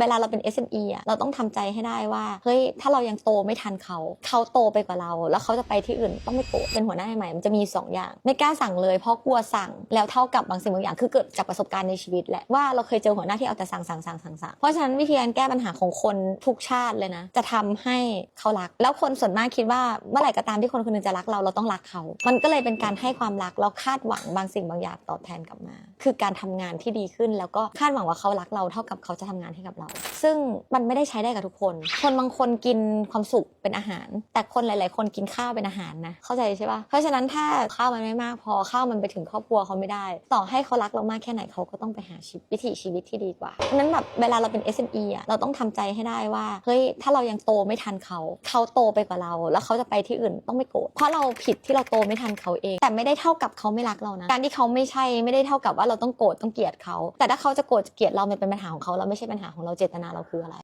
เวลาเราเป็น SME อะเราต้องทำใจให้ได้ว่าเฮ้ยถ้าเรายังโตไม่ทันเขา เขาโตไปกว่าเรา แล้วเขาจะไปที่อื่นต้องไม่โกรธเป็นหัวหน้าใหม่มันจะมีสองอย่าง ไม่กล้าสั่งเลยเพราะกลัวสั่งแล้วเท่ากับบางสิ่งบางอย่างคือเกิดจากประสบการณ์ในชีวิตแหละว่าเราเคยเจอหัวหน้าที่เอาแต่สั่งสั่งสั่งสั่งสั่งเพราะฉะนั้นวิธีการแก้ปัญหาของคนทุกชาติเลยนะ จะทำให้เขารัก แล้วคนส่วนมากคิดว่าเมื่อไหร่ก็ตามที่คนคนหนึงจะรักเราเราต้องรักเขา มันก็เลยเป็นการให้ความรักแล้วคาดหวังบางสิ่งบางอย่างตอบแทนกลับมา คือการทำงานที่ดีขึ้นแล้วก็คาดหวังว่าเขารักเราเท่ากับเขาจะทำงานให้กับเราซึ่งมันไม่ได้ใช้ได้กับทุกคน คนบางคนกินความสุขเป็นอาหาร แต่คนหลาย ๆ คนกินข้าวเป็นอาหารนะ เข้าใจใช่ปะเพราะฉะนั้นถ้าข้าวมันไม่มากพอข้าวมันไปถึงครอบครัวเขาไม่ได้ ต่อให้เขารักเรามากแค่ไหนเขาก็ต้องไปหาชีวิตวิถีชีวิตที่ดีกว่าเพราะฉะนั้นแบบเวลาเราเป็น SME อะเราต้องทำใจให้ได้ว่าเฮ้ยถ้าเรายังโตไม่ทันเขาเขาโตไปกว่าเรา แล้วเขาจะไปที่อื่นต้องไม่โกรธเพราะเราผิดที่เราโตไม่ทันเขาเอง แต่ไม่ได้เท่ากับเขาไม่รักเรานะการที่เขาไม่ใช่ไม่ได้เท่ากับว่าเราต้องโกรธต้องเกลียดเขาแต่ถ้าเขาจะโกรธเกลียดเรามันเป็นปัญหาของเขาเราไม่ใช่ปัญหาของเราเจตนาเราคืออะไร